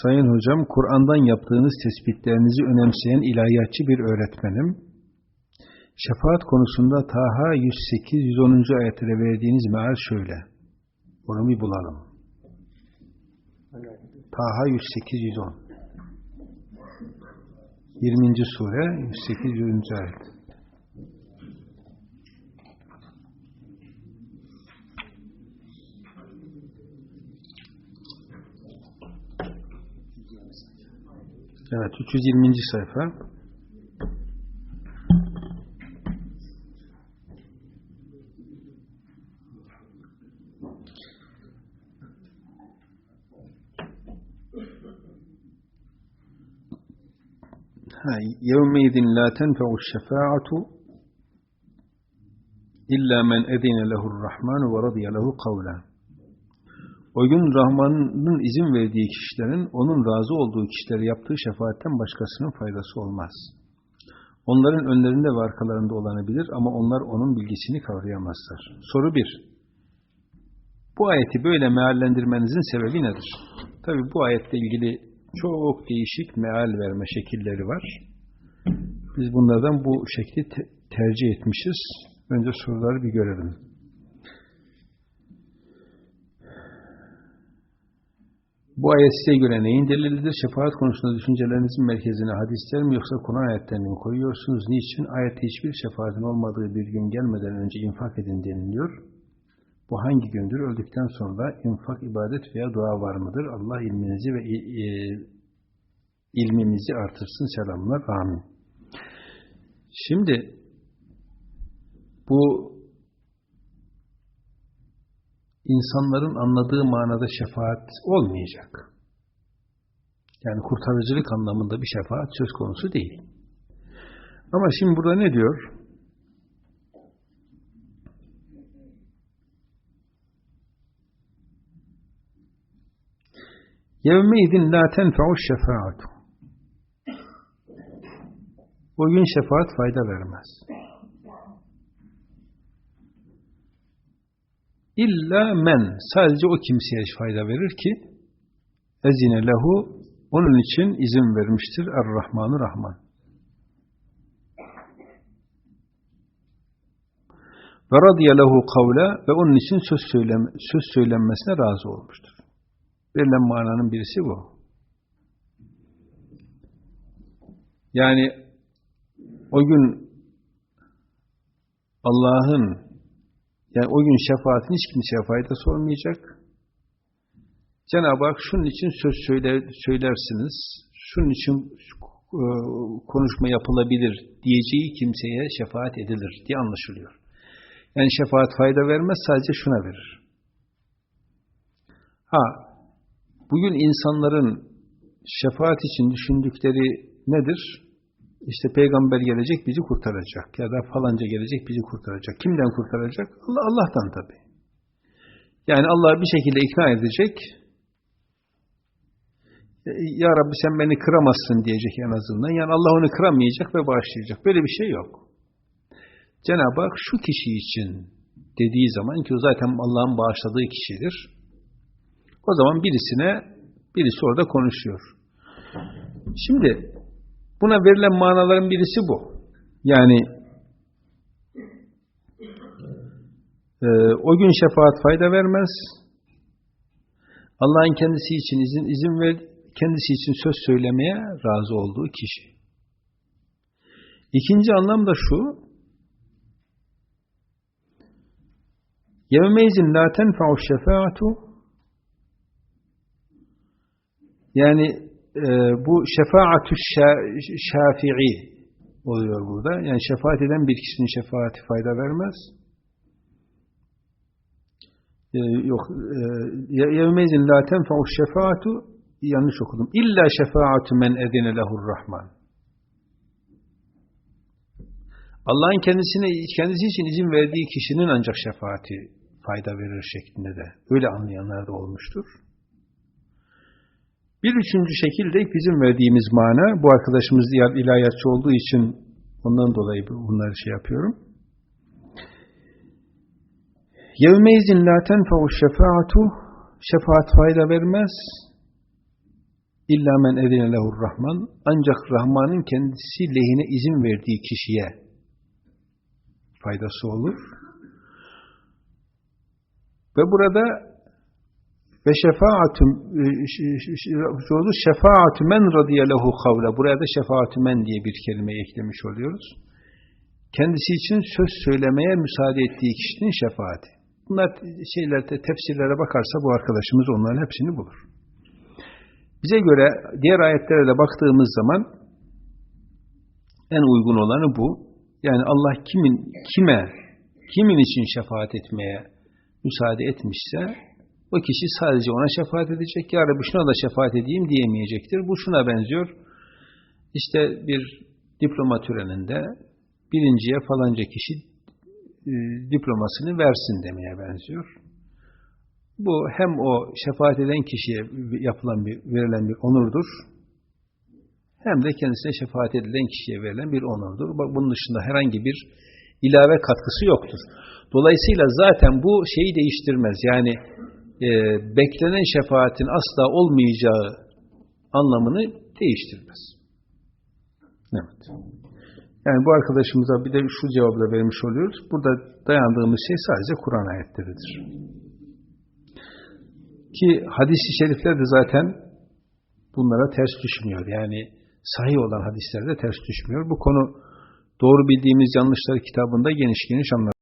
Sayın hocam, Kur'an'dan yaptığınız tespitlerinizi önemseyen ilahiyatçı bir öğretmenim. Şefaat konusunda Taha 108-110. ayetlere verdiğiniz meal şöyle. Onu bir bulalım. Taha 108-110. 20. sure 108-100. ayet. Evet, 320. sayfa. Ha, يَوْمَيْذٍ لَا تَنْفَعُ الشَّفَاعَةُ إِلَّا مَنْ اَذِنَ لَهُ الرَّحْمَنُ وَرَضِيَ لَهُ قَوْلًا O gün Rahman'ın izin verdiği kişilerin, onun razı olduğu kişilere yaptığı şefaatten başkasının faydası olmaz. Onların önlerinde ve arkalarında olanı bilir ama onlar onun bilgisini kavrayamazlar. Soru 1. Bu ayeti böyle meallendirmenizin sebebi nedir? Tabi bu ayetle ilgili çok değişik meal verme şekilleri var. Biz bunlardan bu şekli te tercih etmişiz. Önce soruları bir görelim. Bu ayet size göre neyin delilidir? Şefaat konusunda düşüncelerinizin merkezine hadisler mi yoksa Kur'an ayetlerini mi koyuyorsunuz? Niçin? Ayette hiçbir şefaatin olmadığı bir gün gelmeden önce infak edin deniliyor. Bu hangi gündür? Öldükten sonra infak, ibadet veya dua var mıdır? Allah ilminizi ve ilmimizi artırsın. Selamlar. Amin. Şimdi bu insanların anladığı manada şefaat olmayacak. Yani kurtarıcılık anlamında bir şefaat söz konusu değil. Ama şimdi burada ne diyor? Yevmeydin la tenfe'u şefaatu. O gün şefaat fayda vermez. İlla men, sadece o kimseye fayda verir ki, ezine lehu, onun için izin vermiştir Er-Rahmanu Rahman. Ve radiye lehu kavle ve onun için söz, söylem söz söylenmesine razı olmuştur. Verilen mananın birisi bu. Yani o gün Allah'ın yani o gün şefaatin hiç kimseye faydası olmayacak. Cenab-ı Hak şunun için söz söyler, söylersiniz, şunun için e, konuşma yapılabilir diyeceği kimseye şefaat edilir diye anlaşılıyor. Yani şefaat fayda vermez, sadece şuna verir. Ha, bugün insanların şefaat için düşündükleri nedir? İşte peygamber gelecek bizi kurtaracak ya da falanca gelecek bizi kurtaracak. Kimden kurtaracak? Allah Allah'tan tabi. Yani Allah bir şekilde ikna edecek. Ya Rabbi sen beni kıramazsın diyecek en azından. Yani Allah onu kıramayacak ve bağışlayacak. Böyle bir şey yok. Cenab-ı Hak şu kişi için dediği zaman ki o zaten Allah'ın bağışladığı kişidir. O zaman birisine birisi orada konuşuyor. Şimdi Buna verilen manaların birisi bu. Yani e, o gün şefaat fayda vermez. Allah'ın kendisi için izin izin ver, kendisi için söz söylemeye razı olduğu kişi. İkinci anlam da şu. Yevmeyzin la tenfa'u şefaatu yani e, bu şefaatü şafii oluyor burada. Yani şefaat eden bir kişinin şefaati fayda vermez. E, yok. Yevmeyzin la tenfa'u şefaatu yanlış okudum. İlla şefaatu men edine lehur rahman. Allah'ın kendisine kendisi için izin verdiği kişinin ancak şefaati fayda verir şeklinde de öyle anlayanlar da olmuştur. Bir üçüncü şekilde bizim verdiğimiz mana, bu arkadaşımız ilahiyatçı olduğu için ondan dolayı bunları şey yapıyorum. يَوْمَيْزٍ لَا تَنْفَعُ الشَّفَاعَةُ Şefaat fayda vermez. İlla men edine lehur rahman ancak Rahman'ın kendisi lehine izin verdiği kişiye faydası olur. Ve burada ve şefaatüm şefaatü men radiye lehu kavle burada şefaatü men diye bir kelime eklemiş oluyoruz. Kendisi için söz söylemeye müsaade ettiği kişinin şefaati. Bunlar şeylerde tefsirlere bakarsa bu arkadaşımız onların hepsini bulur. Bize göre diğer ayetlere de baktığımız zaman en uygun olanı bu. Yani Allah kimin kime kimin için şefaat etmeye müsaade etmişse o kişi sadece ona şefaat edecek. Ya Rabbi şuna da şefaat edeyim diyemeyecektir. Bu şuna benziyor. İşte bir diploma töreninde birinciye falanca kişi e, diplomasını versin demeye benziyor. Bu hem o şefaat eden kişiye yapılan bir, verilen bir onurdur, hem de kendisine şefaat edilen kişiye verilen bir onurdur. Bunun dışında herhangi bir ilave katkısı yoktur. Dolayısıyla zaten bu şeyi değiştirmez. Yani e, beklenen şefaatin asla olmayacağı anlamını değiştirmez. Evet. Yani bu arkadaşımıza bir de şu cevabı da vermiş oluyoruz. Burada dayandığımız şey sadece Kur'an ayetleridir. Ki hadis-i şerifler de zaten bunlara ters düşmüyor. Yani sahih olan hadislerde ters düşmüyor. Bu konu doğru bildiğimiz yanlışlar kitabında geniş geniş anlatılıyor.